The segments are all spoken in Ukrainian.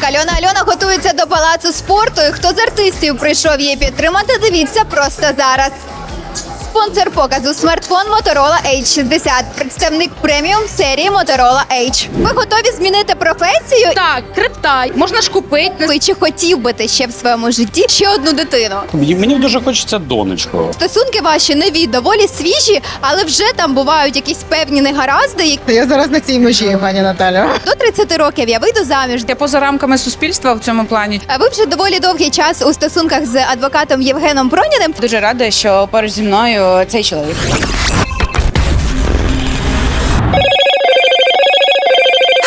Так, Альона Альона готується до палацу спорту. І хто з артистів прийшов її підтримати, дивіться просто зараз. Спонсор показу смартфон Motorola H60, представник преміум серії Motorola H. Ви готові змінити професію? Так, крипта, можна ж купити. Ви чи хотів би ти ще в своєму житті ще одну дитину? Мені дуже хочеться донечку. Стосунки ваші нові, доволі свіжі, але вже там бувають якісь певні негаразди. які Я зараз на цій межі, пані Наталя. До 30 років я вийду заміж. Я поза рамками суспільства в цьому плані. А ви вже доволі довгий час у стосунках з адвокатом Євгеном Проніним. Дуже рада, що поруч зі мною цей чоловік.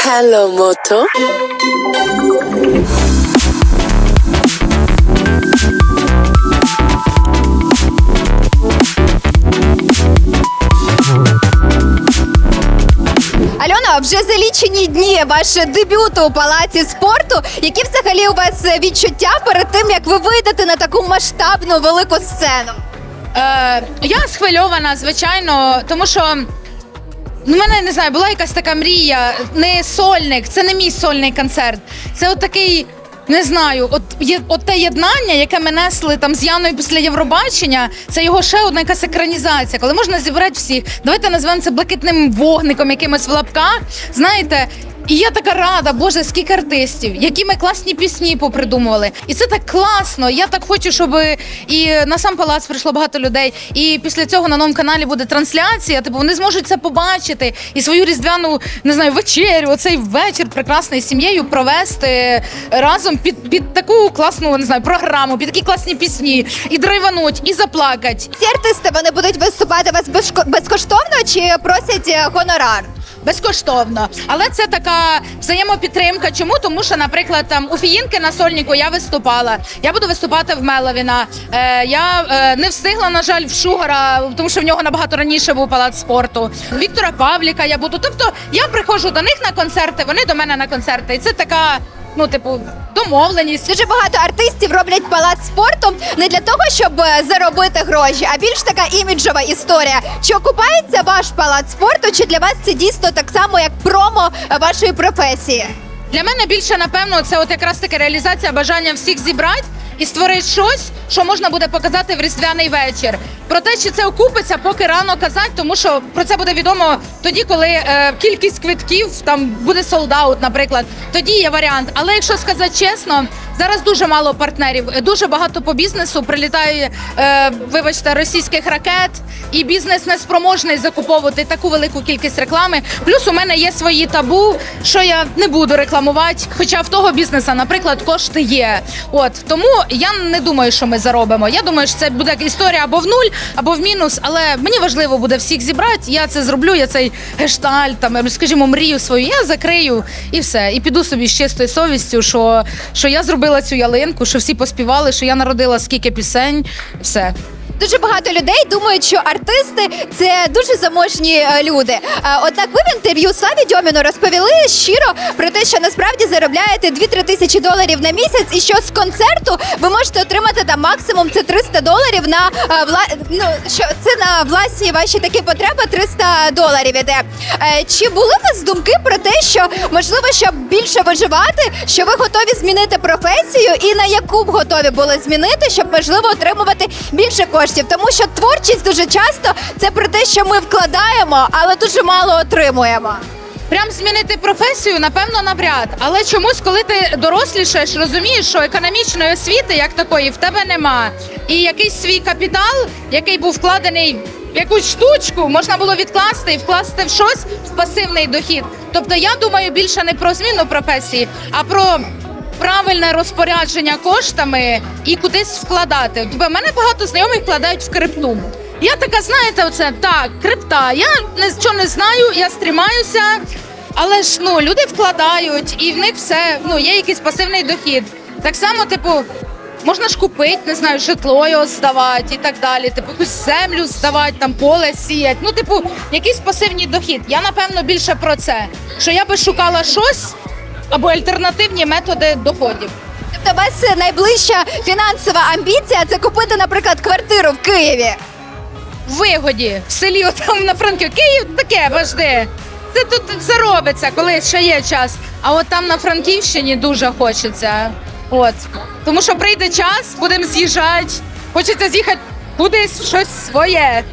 Hello Moto. Альона, вже за лічені дні ваш дебют у палаці спорту. Які взагалі у вас відчуття перед тим, як ви вийдете на таку масштабну велику сцену? Е, я схвильована, звичайно, тому що. Ну, в мене не знаю, була якась така мрія, не сольник, це не мій сольний концерт. Це от такий, не знаю, от є от те єднання, яке ми несли там з Яною після Євробачення. Це його ще одна якась екранізація, коли можна зібрати всіх. Давайте назвемо це блакитним вогником, якимось в лапках. Знаєте. І я така рада, боже, скільки артистів, які ми класні пісні попридумували. І це так класно. Я так хочу, щоб і на сам палац прийшло багато людей. І після цього на новому каналі буде трансляція. Типу вони зможуть це побачити і свою різдвяну не знаю вечерю, оцей вечір прекрасний з сім'єю провести разом під, під таку класну не знаю програму, під такі класні пісні, і драйвануть, і заплакать. Ці артисти вони будуть виступати вас безко- безкоштовно чи просять е, гонорар? Безкоштовно, але це така взаємопідтримка. Чому? Тому що, наприклад, там у Фіїнки на сольнику я виступала. Я буду виступати в Меловіна. Е, я е, не встигла, на жаль, в Шугара, тому що в нього набагато раніше був палац спорту. Віктора Павліка я буду. Тобто я приходжу до них на концерти, вони до мене на концерти. І це така, ну, типу, домовленість. Дуже багато артистів роблять палац спорту не для того, щоб е, заробити гроші, а більш така іміджова історія. Чи окупається ваш палац спорту, чи для вас це дійсно так само, як промо вашої професії? Для мене більше напевно це от якраз таки реалізація бажання всіх зібрати і створити щось, що можна буде показати в різдвяний вечір. Про те, чи це окупиться, поки рано казати, тому що про це буде відомо тоді, коли е, кількість квитків там буде солдаут, наприклад. Тоді є варіант. Але якщо сказати чесно, зараз дуже мало партнерів, дуже багато по бізнесу прилітає, е, вибачте, російських ракет, і бізнес не спроможний закуповувати таку велику кількість реклами. Плюс у мене є свої табу, що я не буду рекламувати. Хоча в того бізнеса, наприклад, кошти є. От тому я не думаю, що ми заробимо. Я думаю, що це буде історія або в нуль, або в мінус. Але мені важливо буде всіх зібрати. Я це зроблю. Я цей гештальт, там, скажімо, мрію свою. Я закрию і все. І піду собі з чистою совістю, що, що я зробила цю ялинку, що всі поспівали, що я народила скільки пісень. Все. Дуже багато людей думають, що артисти це дуже заможні е, люди. Е, Однак ви в інтерв'ю Славі Дьоміну розповіли щиро про те, що насправді заробляєте 2-3 тисячі доларів на місяць, і що з концерту ви можете отримати там максимум це 300 доларів на е, вла... ну, що це на власні ваші такі потреби 300 доларів іде. Чи були у вас думки про те, що можливо, щоб більше виживати, що ви готові змінити професію, і на яку б готові були змінити, щоб можливо отримувати більше коштів? Тому що творчість дуже часто це про те, що ми вкладаємо, але дуже мало отримуємо. Прям змінити професію, напевно, навряд. Але чомусь, коли ти дорослішаєш, розумієш, що економічної освіти як такої в тебе нема. І якийсь свій капітал, який був вкладений в якусь штучку, можна було відкласти і вкласти в щось в пасивний дохід. Тобто, я думаю більше не про зміну професії, а про. Правильне розпорядження коштами і кудись вкладати. Тобто, в мене багато знайомих вкладають в крипту. Я така, знаєте, оце так, крипта. Я нічого не знаю, я стрімаюся, але ж ну люди вкладають, і в них все ну є якийсь пасивний дохід. Так само, типу, можна ж купити, не знаю, житло його здавати і так далі. Типу, якусь землю здавати, там поле сіять. Ну, типу, якийсь пасивний дохід. Я напевно більше про це. Що я би шукала щось або альтернативні методи доходів. Тобто, у вас найближча фінансова амбіція це купити, наприклад, квартиру в Києві. В вигоді в селі там на Франків. Київ таке важде. це тут все робиться, коли ще є час. А от там на Франківщині дуже хочеться. От. Тому що прийде час, будемо з'їжджати. Хочеться з'їхати кудись щось своє.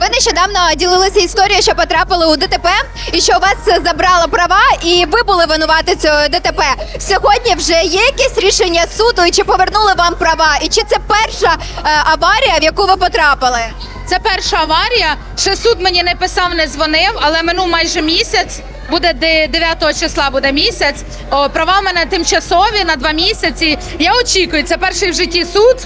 Ви нещодавно ділилися історією, що потрапили у ДТП, і що у вас забрало права, і ви були винувати цього ДТП. Сьогодні вже є якесь рішення суду, і чи повернули вам права? І чи це перша е, аварія, в яку ви потрапили? Це перша аварія. Ще суд мені не писав, не дзвонив, але минув майже місяць. Буде де- 9 числа буде місяць. О, права в мене тимчасові на два місяці. Я очікую, це перший в житті суд.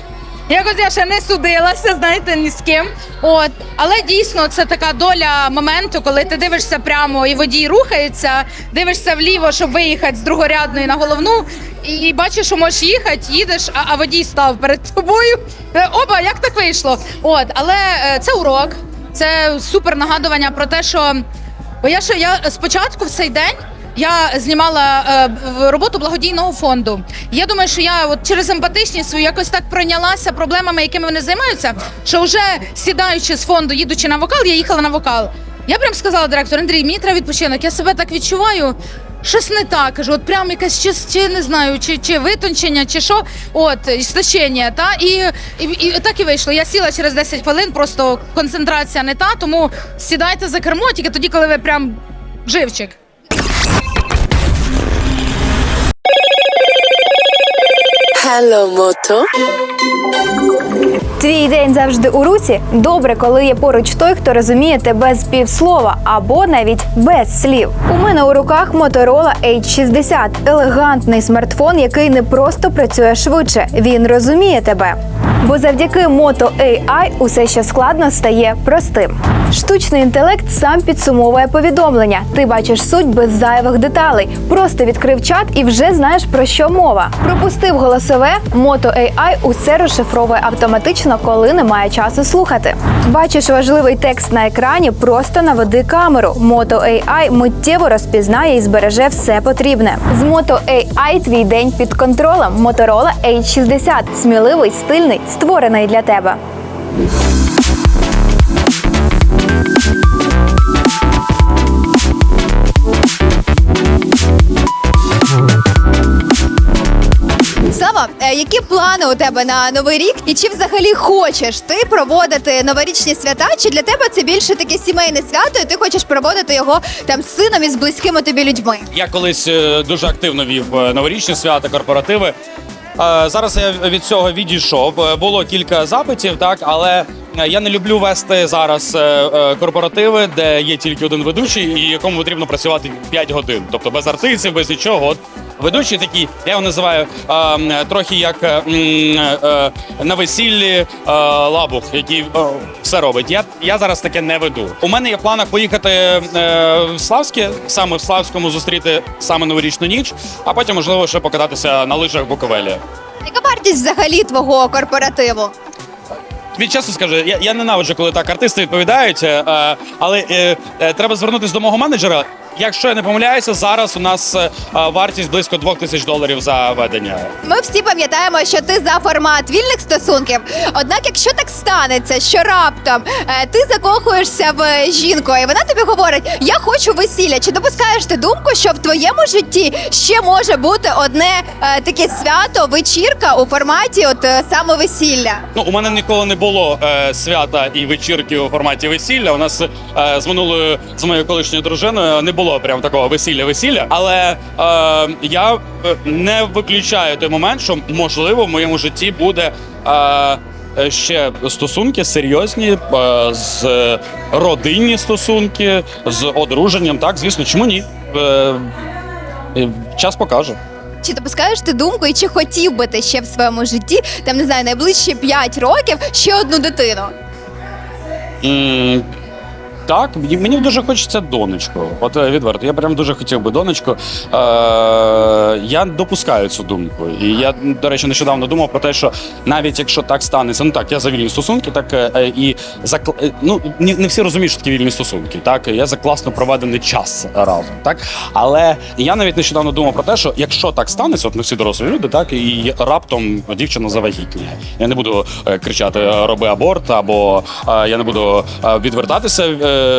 Якось я ще не судилася, знаєте, ні з ким. От, але дійсно це така доля моменту, коли ти дивишся прямо і водій рухається, дивишся вліво, щоб виїхати з другорядної на головну, і бачиш, що можеш їхати, їдеш, а, а водій став перед тобою. Е, Оба, як так вийшло? От, але е, це урок, це супер нагадування про те, що Бо я ще я спочатку в цей день. Я знімала е, роботу благодійного фонду. Я думаю, що я от через емпатичність свою якось так пройнялася проблемами, якими вони займаються. Що вже сідаючи з фонду, їдучи на вокал, я їхала на вокал. Я прям сказала директору, Андрій, мені треба відпочинок. Я себе так відчуваю. Щось не так, кажу, от прям якась чи, чи не знаю, чи, чи витончення, чи що, от істощення, та і, і, і так і вийшло. Я сіла через 10 хвилин, просто концентрація не та, тому сідайте за кермо тільки тоді, коли ви прям живчик. Moto. Твій день завжди у руці. Добре, коли є поруч той, хто розуміє тебе з півслова або навіть без слів. У мене у руках Motorola H60 – елегантний смартфон, який не просто працює швидше, він розуміє тебе. Бо завдяки Moto AI усе, що складно, стає простим. Штучний інтелект сам підсумовує повідомлення. Ти бачиш суть без зайвих деталей. Просто відкрив чат і вже знаєш про що мова. Пропустив голосове, Moto AI усе розшифровує автоматично, коли немає часу слухати. Бачиш важливий текст на екрані, просто наведи камеру. Moto AI миттєво розпізнає і збереже все потрібне. З Moto AI твій день під контролем. Motorola H60. сміливий, стильний, створений для тебе. Слава, е, які плани у тебе на новий рік? І чи взагалі хочеш ти проводити новорічні свята? Чи для тебе це більше таке сімейне свято, і ти хочеш проводити його там з сином і з близькими тобі людьми? Я колись е, дуже активно вів е, новорічні свята, корпоративи. Е, Зараз я від цього відійшов. Е, Було кілька запитів, так, але е, я не люблю вести зараз корпоративи, де є тільки один ведучий, і якому потрібно працювати 5 годин. Тобто без артистів, без нічого. Ведучий такий, я його називаю е, трохи як е, м, е, на весіллі е, лабух, який е, все робить. Я, я зараз таке не веду. У мене є в планах поїхати е, в Славське, саме в Славському зустріти саме новорічну ніч, а потім, можливо, ще покататися на лижах в Буковелі. Яка вартість взагалі твого корпоративу? Тобі чесно скажу, я, я ненавиджу, коли так артисти відповідають, е, але е, е, треба звернутися до мого менеджера. Якщо я не помиляюся, зараз у нас е, вартість близько 2 тисяч доларів за ведення. Ми всі пам'ятаємо, що ти за формат вільних стосунків. Однак, якщо так станеться, що раптом е, ти закохуєшся в жінку, і вона тобі говорить: Я хочу весілля. Чи допускаєш ти думку, що в твоєму житті ще може бути одне е, таке свято, вечірка у форматі, от е, саме весілля? Ну, у мене ніколи не було е, свята і вечірки у форматі весілля. У нас е, з минулою з моєю колишньою дружиною не було прям такого весілля-весілля. Але е, я е, не виключаю той момент, що можливо в моєму житті буде. Е, Ще стосунки серйозні, е, з родинні стосунки, з одруженням. Так, звісно, чому ні? Е, е, Час покаже. Чи допускаєш ти думку, і чи хотів би ти ще в своєму житті, там не знаю, найближчі 5 років ще одну дитину? Так, мені, дуже хочеться донечку. От е, відверто, я прям дуже хотів би донечку. Е, я допускаю цю думку. І я, до речі, нещодавно думав про те, що навіть якщо так станеться, ну так, я за вільні стосунки, так е, е, і за е, ну не, не всі розуміють, що такі вільні стосунки. Так, я за класно проведений час разом. Так, але я навіть нещодавно думав про те, що якщо так станеться, от ми всі дорослі люди, так і раптом дівчина завагітніє. Я не буду кричати роби аборт, або я не буду відвертатися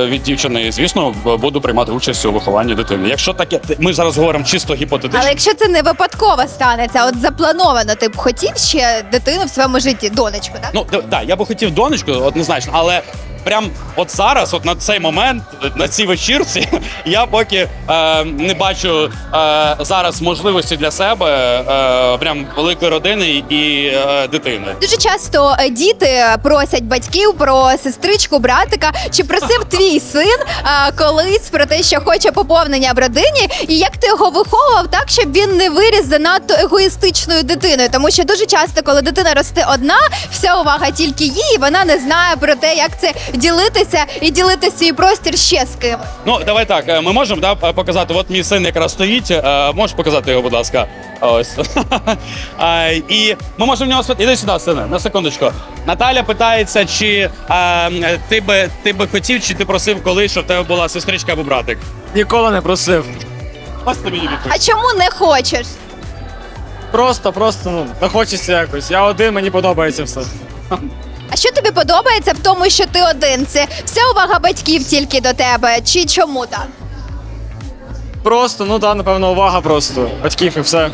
від дівчини, звісно, буду приймати участь у вихованні дитини. Якщо таке, ми зараз говоримо чисто гіпотетично. Але якщо це не випадково станеться, от заплановано, ти б хотів ще дитину в своєму житті, донечку, так? Ну так, да, я би хотів донечку, однозначно, але прям от зараз, от на цей момент, на цій вечірці, я поки е, не бачу е, зараз можливості для себе е, прям великої родини і е, дитини. Дуже часто е, діти просять батьків про сестричку, братика. Чи просив твій син е, колись про те, що хоче поповнення в родині, і як ти його виховував так, щоб він не виріс занадто егоїстичною дитиною? Тому що дуже часто, коли дитина росте одна, вся увага тільки їй, і вона не знає про те, як це ділитися і ділити свій простір ще з кимось. Ну, давай так, е, ми можемо да, показати. От мій син якраз стоїть. е, Можеш показати його, будь ласка. Ось. А, І ми можемо в нього спитати. Іди сюди, сине, на секундочку. Наталя питається, чи а, ти би ти би хотів, чи ти просив колись, щоб в тебе була сестричка або братик. Ніколи не просив. Ось тобі відповідь. А чому не хочеш? Просто, просто ну, не хочеться якось. Я один, мені подобається все. А що тобі подобається в тому, що ти один? Це вся увага батьків тільки до тебе, чи чому так? Просто, ну да, напевно, увага просто. Батьків і все.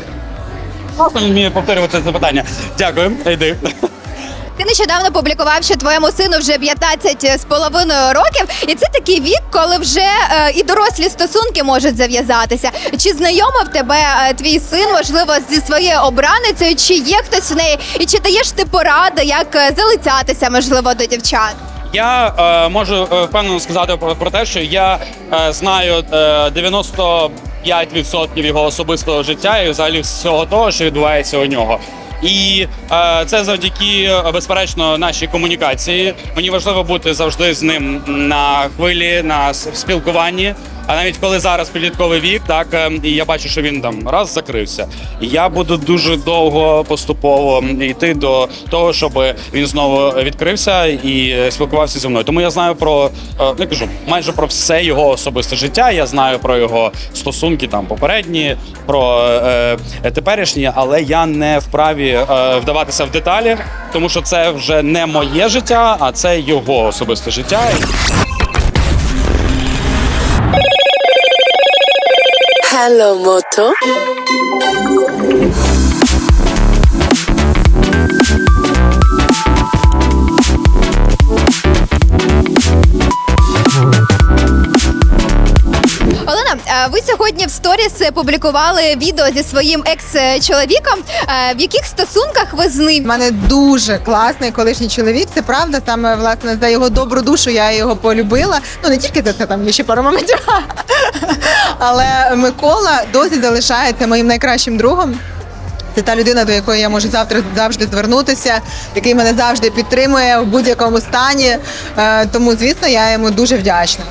Просто вміє повторювати це питання. Дякую, йди. Ти нещодавно публікував, що твоєму сину вже 15 з половиною років, і це такий вік, коли вже е, і дорослі стосунки можуть зав'язатися. Чи знайомив тебе е, твій син, можливо, зі своєю обраницею, чи є хтось в неї, і чи даєш ти поради, як е, залицятися, можливо, до дівчат? Я е, можу е, впевнено сказати про, про те, що я е, знаю е, 95% його особистого життя і взагалі всього того, що відбувається у нього. І е, це завдяки е, безперечно нашій комунікації. Мені важливо бути завжди з ним на хвилі, на спілкуванні. А навіть коли зараз підлітковий вік, так е, і я бачу, що він там раз закрився. Я буду дуже довго поступово йти до того, щоб він знову відкрився і е, спілкувався зі мною. Тому я знаю про е, ну, кажу майже про все його особисте життя. Я знаю про його стосунки там попередні, про е, е, теперішні, але я не вправі е, вдаватися в деталі, тому що це вже не моє життя, а це його особисте життя. Hello, Moto. Олена, е, ви сьогодні в сторіс публікували відео зі своїм екс-чоловіком. Е, В яких стосунках ви з У ним? мене дуже класний колишній чоловік. Це правда. Саме власне за його добру душу я його полюбила. Ну не тільки за це там є ще пару моментів. Але Микола досі залишається моїм найкращим другом. Це та людина, до якої я можу завтра завжди звернутися, який мене завжди підтримує в будь-якому стані. Е, Тому, звісно, я йому дуже вдячна.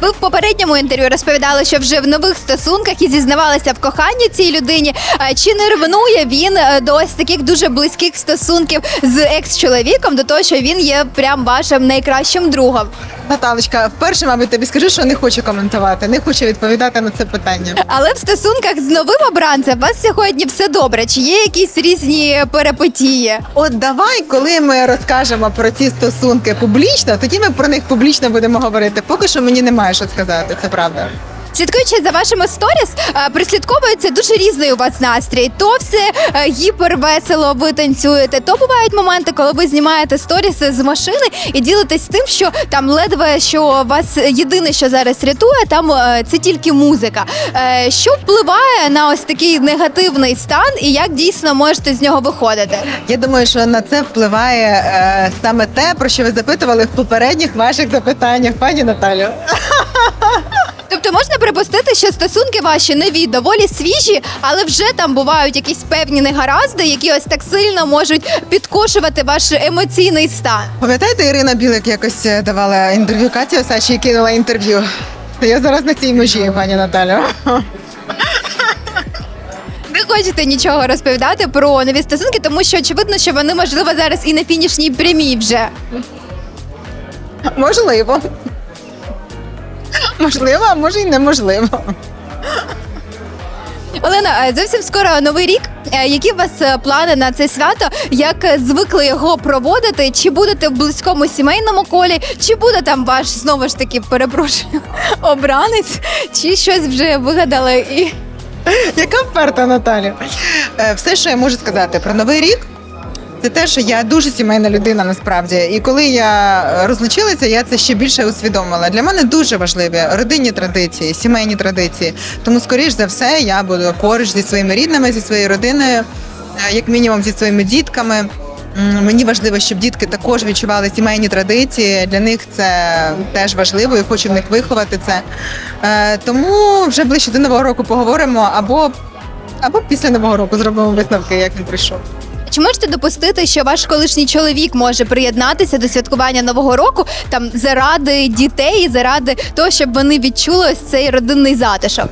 Ви в попередньому інтерв'ю розповідали, що вже в нових стосунках і зізнавалися в коханні цій людині. Е, Чи не ревнує він е, до ось таких дуже близьких стосунків з екс-чоловіком, до того, що він є прям вашим найкращим другом? Наталочка, вперше, мабуть, тобі скажу, що не хочу коментувати, не хочу відповідати на це питання. Але в стосунках з новим обранцем у вас сьогодні все добре. Чи є якісь різні перепотії? От давай, коли ми розкажемо про ці стосунки публічно, тоді ми про них публічно будемо говорити. Поки що мені немає що сказати, це правда. Слідкуючи за вашими сторіс, е, прислідковується дуже різний у вас настрій. То все е, гіпервесело ви танцюєте, то бувають моменти, коли ви знімаєте сторіси з машини і ділитесь тим, що там ледве що вас єдине, що зараз рятує, там е, це тільки музика. Е, Що впливає на ось такий негативний стан, і як дійсно можете з нього виходити? Я думаю, що на це впливає е, саме те, про що ви запитували в попередніх ваших запитаннях, пані Наталю. Тобто можна припустити, що стосунки ваші нові, доволі свіжі, але вже там бувають якісь певні негаразди, які ось так сильно можуть підкошувати ваш емоційний стан. Пам'ятаєте, Ірина Білик якось е, давала інтерв'ю Каті Осачі і кинула інтерв'ю. Я зараз на цій межі, пані Наталю. Не хочете нічого розповідати про нові стосунки, тому що очевидно, що вони можливо зараз і на фінішній прямій вже. Можливо. Можливо, а може й неможливо. Олена, е, зовсім скоро новий рік. Е, Які у вас е, плани на це свято? Як е, звикли його проводити? Чи будете в близькому сімейному колі? Чи буде там ваш знову ж таки перепрошую обранець? Чи щось вже вигадали і Яка вперта Наталя? Е, Все, що я можу сказати про новий рік. Це те, що я дуже сімейна людина насправді. І коли я розлучилася, я це ще більше усвідомила. Для мене дуже важливі родинні традиції, сімейні традиції. Тому, скоріш за все, я буду поруч зі своїми рідними, зі своєю родиною, е, як мінімум зі своїми дітками. Мені важливо, щоб дітки також відчували сімейні традиції. Для них це теж важливо і хочу в них виховати це. Е, Тому вже ближче до нового року поговоримо або, або після нового року зробимо висновки, як він прийшов. Чи можете допустити, що ваш колишній чоловік може приєднатися до святкування нового року там заради дітей, заради того, щоб вони відчули ось цей родинний затишок?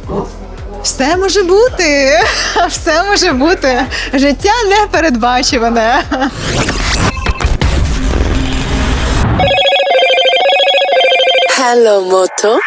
Все може бути, все може бути. Життя непередбачуване. Hello Moto.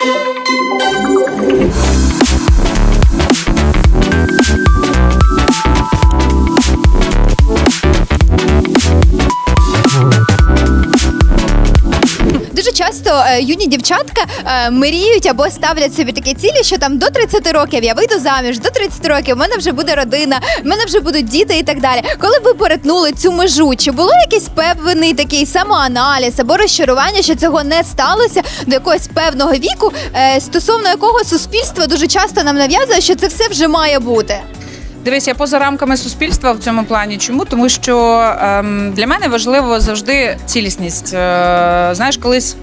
Часто е, юні дівчатка е, мріють або ставлять собі такі цілі, що там до 30 років я вийду заміж, до 30 років в мене вже буде родина, в мене вже будуть діти і так далі. Коли ви перетнули цю межу, чи було якийсь певний такий самоаналіз або розчарування, що цього не сталося до якогось певного віку, е, стосовно якого суспільство дуже часто нам нав'язує, що це все вже має бути. Дивись, я поза рамками суспільства в цьому плані. Чому? Тому що ем, для мене важливо завжди цілісність. Е, знаєш, колись.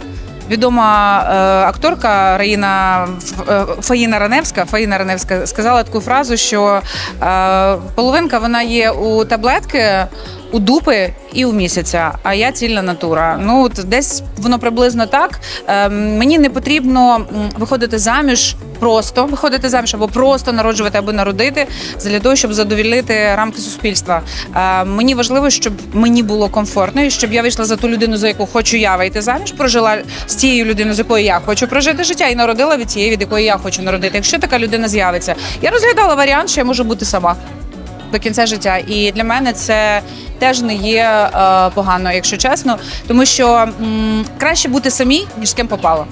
Відома е, акторка Раїна е, Фаїна Раневська, Фаїна Раневська сказала таку фразу, що е, половинка вона є у таблетки, у дупи і у місяця, а я цільна натура. Ну от десь воно приблизно так. Е, мені не потрібно виходити заміж. Просто виходити заміж або просто народжувати або народити для того, щоб задовільнити рамки суспільства. Е, мені важливо, щоб мені було комфортно, і щоб я вийшла за ту людину, за яку хочу я вийти заміж, прожила з тією людиною, з якою я хочу прожити життя, і народила від тієї, від якої я хочу народити. Якщо така людина з'явиться, я розглядала варіант, що я можу бути сама до кінця життя. І для мене це теж не є е, погано, якщо чесно, тому що краще бути самій, ніж з ким попало.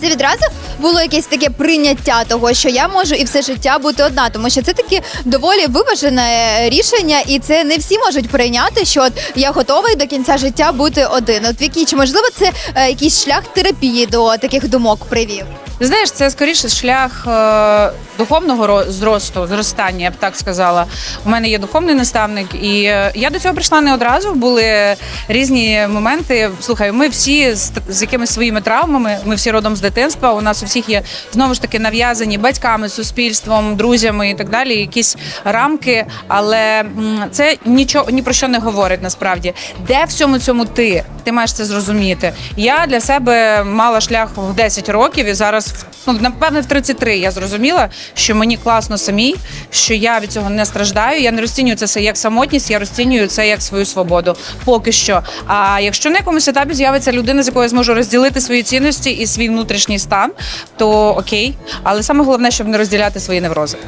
Це відразу було якесь таке прийняття того, що я можу і все життя бути одна, тому що це таке доволі виважене рішення, і це не всі можуть прийняти, що от я готовий до кінця життя бути один. От Вікі, чи можливо це е, якийсь шлях терапії до таких думок привів? Ти знаєш, це скоріше шлях е, духовного ро- зросту, зростання, я б так сказала. У мене є духовний наставник, і е, я до цього прийшла не одразу. Були різні моменти. Слухай, ми всі з, якимись своїми травмами, ми всі родом з дитинства. У нас у всіх є знову ж таки нав'язані батьками, суспільством, друзями і так далі. Якісь рамки, але це нічого ні про що не говорить насправді. Де в всьому цьому ти? Ти маєш це зрозуміти. Я для себе мала шлях в 10 років і зараз ну напевне в 33 я зрозуміла, що мені класно самій, що я від цього не страждаю. Я не розцінюю це як самотність, я розцінюю це як свою свободу. Поки що. А якщо на якомусь етапі з'явиться людина, з якою я зможу розділити свої цінності і свій внутрішній стан, то окей. Але саме головне, щоб не розділяти свої неврози.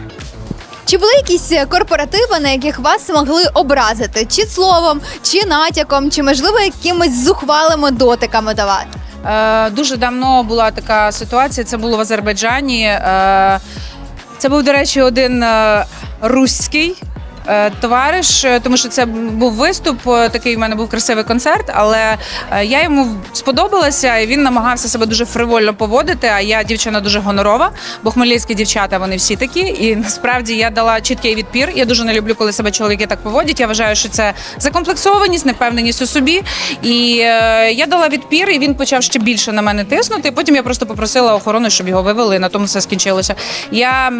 Чи були якісь е, корпоративи, на яких вас могли образити, чи словом, чи натяком, чи можливо якимись зухвалими дотиками до вас? Е, дуже давно була така ситуація. Це було в Азербайджані. Е, це був, до речі, один е, руський. Е, Товариш, е, тому що це був виступ, е, такий в мене був красивий концерт, але я йому сподобалася, і він намагався себе дуже фривольно поводити. А я дівчина дуже гонорова, бо хмельницькі дівчата вони всі такі. І насправді я дала чіткий відпір. Я дуже не люблю, коли себе чоловіки так поводять. Я вважаю, що це закомплексованість, невпевненість у собі. І я дала відпір, і він почав ще більше на мене тиснути. Потім я просто попросила охорону, щоб його вивели. На тому все скінчилося. Я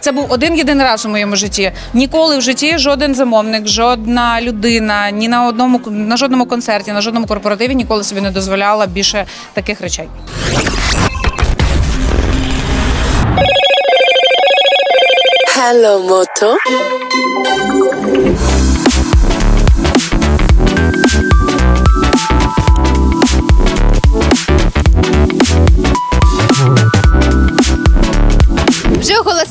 це був один єдиний раз у моєму житті. Ніколи в житті жоден замовник, жодна людина, ні на одному на жодному концерті, на жодному корпоративі ніколи собі не дозволяла більше таких речей. Hello Moto.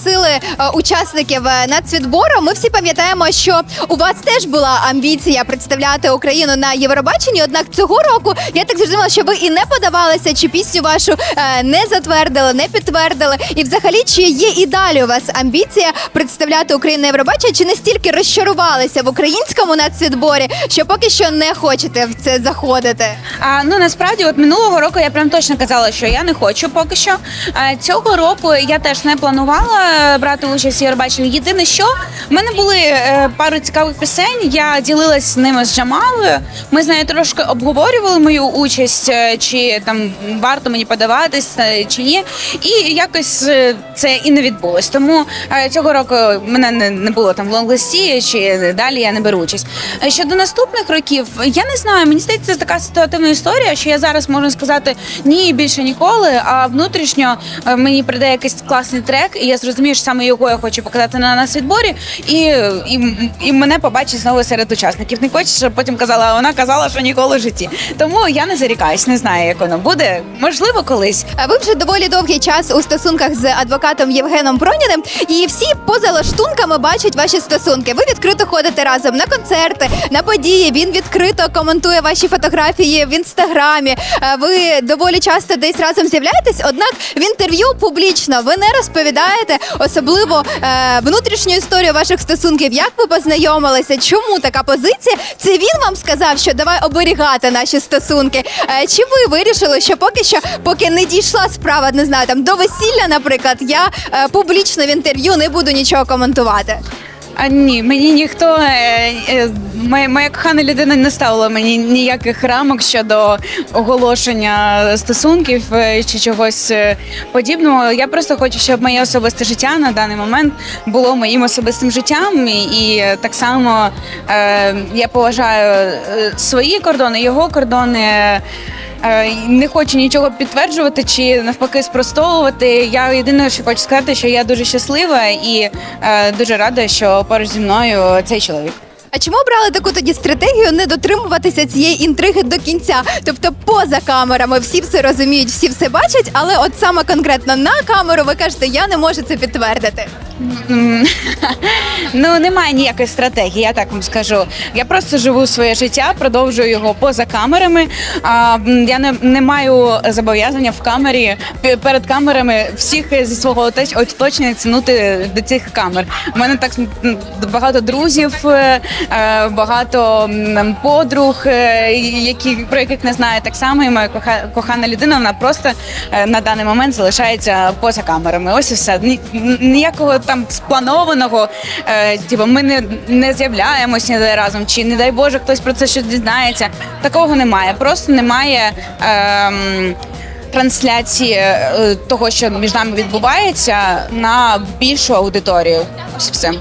Оголосили е, учасників е, нацвідбору. Ми всі пам'ятаємо, що у вас теж була амбіція представляти Україну на Євробаченні. Однак цього року я так зрозуміла, що ви і не подавалися, чи пісню вашу е, не затвердили, не підтвердили. І взагалі, чи є і далі у вас амбіція представляти Україну на Євробаченні, чи настільки розчарувалися в українському нацвідборі, що поки що не хочете в це заходити? А, ну насправді, от минулого року я прям точно казала, що я не хочу поки що. Цього року я теж не планувала брати участь в Євробаченні. Єдине, що в мене були е, пару цікавих пісень. Я ділилась з ними з Джамалою. Ми з нею трошки обговорювали мою участь, е, чи там варто мені подаватись, е, чи ні. І якось е, це і не відбулось. Тому е, цього року мене не, не було там в лонглисті, чи далі я не беру участь. Щодо наступних років, я не знаю. Мені здається, це така ситуативна історія, що я зараз можу сказати ні більше ніколи. А внутрішньо мені прийде якийсь класний трек, і я зрозумію, що саме його я хочу показати на нас відборі, і, і, і мене побачить знову серед учасників. Не хочу, щоб потім казала, а вона казала, що ніколи в житті. Тому я не зарікаюсь, не знаю, як воно буде. Можливо, колись. А Ви вже доволі довгий час у стосунках з адвокатом Євгеном Проніним, і всі поза лаштунками бачать ваші стосунки. Ви відкрито ходите разом на концерти, на події. Він відкрито коментує ваші фотографії в інстаграмі. Ви доволі часто десь разом з'являєтесь. Однак в інтерв'ю публічно ви не розповідаєте особливо е, внутрішню історію ваших стосунків. Як ви познайомилися? Чому така позиція? Це він вам сказав, що давай оберігати наші стосунки. Е, Чи ви вирішили, що поки що, поки не дійшла справа, не знаю, там до весілля, наприклад, я е, публічно в інтерв'ю не буду нічого коментувати. А ні, мені ніхто е, е, моя, моя кохана людина не ставила мені ніяких рамок щодо оголошення стосунків е, чи чогось подібного. Я просто хочу, щоб моє особисте життя на даний момент було моїм особистим життям, і, так само я поважаю свої кордони, його кордони. Не хочу нічого підтверджувати чи навпаки спростовувати. Я єдине, що хочу сказати, що я дуже щаслива і дуже рада, що поруч зі мною цей чоловік. А чому обрали таку тоді стратегію не дотримуватися цієї інтриги до кінця? Тобто, поза камерами всі все розуміють, всі все бачать, але от саме конкретно на камеру ви кажете, я не можу це підтвердити. Ну немає ніякої стратегії, я так вам скажу. Я просто живу своє життя, продовжую його поза камерами. А я не, не маю зобов'язання в камері перед камерами всіх зі свого оточ- оточення тягнути до цих камер. У мене так багато друзів, е, багато подруг, е, які про яких не знаю. Так само і моя коха- кохана людина. Вона просто е, на даний момент залишається поза камерами. Ось і все. Ніякого там спланованого. Е, типу, ми не, не з'являємось ніде разом, чи не дай Боже, хтось про це щось дізнається. Такого немає. Просто немає. ем, Трансляції е, того, що між нами відбувається, на більшу аудиторію. Все.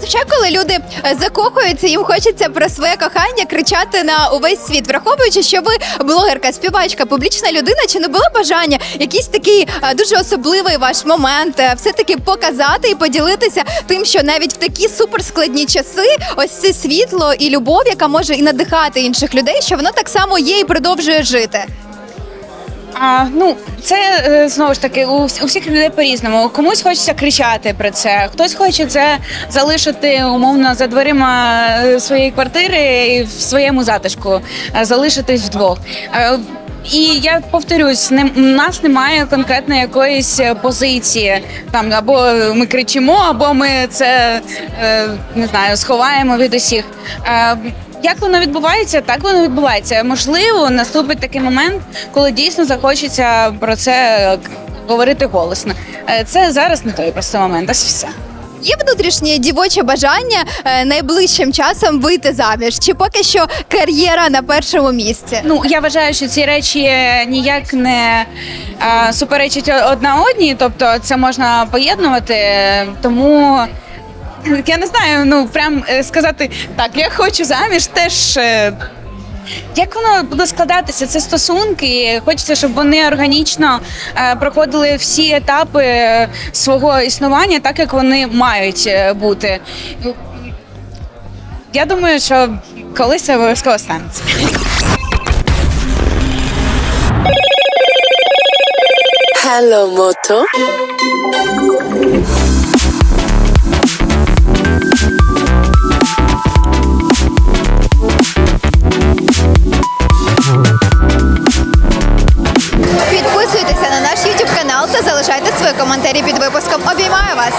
Зазвичай, коли люди е, закохуються, їм хочеться про своє кохання кричати на увесь світ, враховуючи, що ви блогерка, співачка, публічна людина, чи не було бажання якийсь такий е, дуже особливий ваш момент, е, все-таки показати і поділитися тим, що навіть в такі суперскладні часи, ось це світло і любов, яка може і надихати інших людей, що воно так само є і продовжує жити. А, ну, це е, знову ж таки у, всіх людей по-різному. Комусь хочеться кричати про це, хтось хоче це залишити умовно за дверима е, своєї квартири і в своєму затишку, е, залишитись вдвох. І я повторюсь, не, у нас немає конкретної якоїсь позиції. Там або ми кричимо, або ми це не знаю, сховаємо від усіх. Як воно відбувається, так воно відбувається. Можливо, наступить такий момент, коли дійсно захочеться про це е, говорити голосно. Е, Це зараз не той просто момент. Ось все. Є внутрішнє дівоче бажання е, найближчим часом вийти заміж, чи поки що кар'єра на першому місці? Ну я вважаю, що ці речі ніяк не суперечать одна одній, тобто це можна поєднувати. Тому я не знаю, ну прям е, сказати так, я хочу заміж, теж. е, Як воно буде складатися? Це стосунки. Хочеться, щоб вони органічно е, проходили всі етапи е, свого існування, так як вони мають бути. Я думаю, що колись це обов'язково станеться. Hello Moto. коментарі під випуском. Обіймаю вас.